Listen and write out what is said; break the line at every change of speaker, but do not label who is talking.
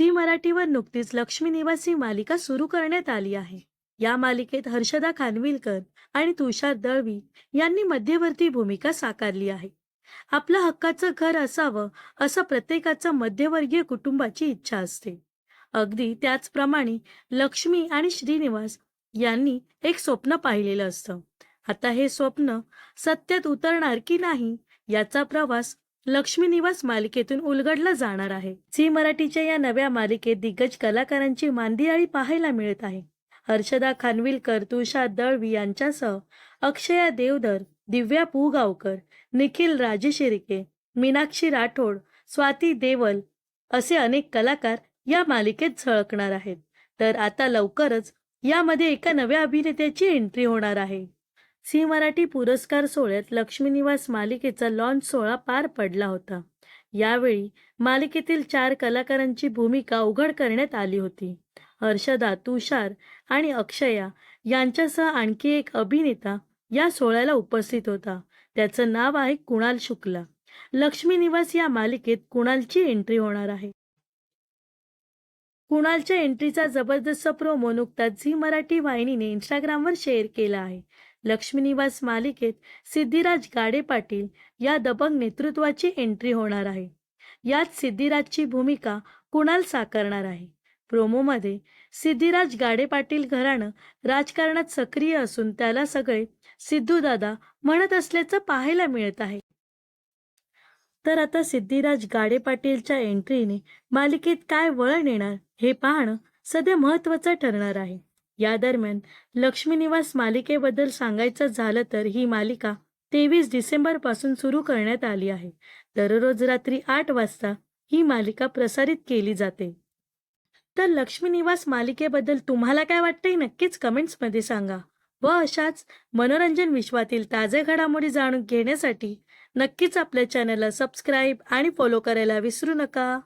Zee मराठीवर नुकतीच लक्ष्मी निवासी मालिका सुरू करण्यात आली आहे. या मालिकेत हर्षदा खानविलकर आणि तुषार दळवी यांनी मध्यवर्ती भूमिका साकारली आहे. आपलं हक्काचं घर असावं असं प्रत्येकाचं मध्यवर्गीय कुटुंबाची इच्छा असते. अगदी त्याचप्रमाणे लक्ष्मी आणि श्रीनिवास यांनी एक स्वप्न पाहिलेलं असतं. आता हे स्वप्न सत्यात उतरणार की नाही याचा प्रवास लक्ष्मी निवास मालिकेतून उलगडला जाणार आहे. झी मराठीच्या या नव्या मालिकेत दिग्गज कलाकारांची मांदियाळी पाहायला मिळत आहे. हर्षदा खानविलकर तुषार दळवी यांच्यासह अक्षया देवधर दिव्या पुगावकर निखिल राजेशिर्के मीनाक्षी राठोड स्वाती देवल असे अनेक कलाकार या मालिकेत झळकणार आहेत. तर आता लवकरच यामध्ये एका नव्या अभिनेत्याची एंट्री होणार आहे. सी मराठी पुरस्कार सोहळ्यात लक्ष्मी निवास मालिकेचा लॉन्च सोहळा पार पडला होता. यावेळी मालिकेतील चार कलाकारांची भूमिका उघड करण्यात आली होती. हर्षदा तुषार आणि अक्षया यांच्यासह आणखी एक अभिनेता या सोहळ्याला उपस्थित होता. त्याचं नाव आहे कुणाल शुक्ला. लक्ष्मी निवास या मालिकेत कुणालची एंट्री होणार आहे? कुणालच्या एंट्रीचा जबरदस्त प्रोमो नुकताच झी मराठी वाहिनीने इंस्टाग्रामवर शेअर केला आहे. लक्ष्मीनिवास मालिकेत सिद्धिराज गाडे पाटील या दबंग नेतृत्वाची एंट्री होणार आहे. यात सिद्धिराजची भूमिका कुणाल साकारणार आहे? प्रोमोमध्ये सिद्धिराज गाडे पाटील घराणं राजकारणात सक्रिय असून त्याला सगळे सिद्धूदादा म्हणत असल्याचं पाहायला मिळत आहे. तर आता सिद्धिराज गाडे पाटीलच्या एंट्रीने मालिकेत काय वळण येणार हे पाहणं सध्या महत्वाचं ठरणार आहे. या दरम्यान लक्ष्मी निवास मालिकेबद्दल सांगायचं झालं तर ही मालिका तेवीस डिसेंबरपासून सुरू करण्यात आली आहे. दररोज रात्री आठ वाजता ही मालिका प्रसारित केली जाते. तर लक्ष्मी निवास मालिकेबद्दल तुम्हाला काय वाटतंय नक्कीच कमेंट्समध्ये सांगा व अशाच मनोरंजन विश्वातील ताज्या घडामोडी जाणून घेण्यासाठी नक्कीच आपल्या चॅनलला सबस्क्राईब आणि फॉलो करायला विसरू नका.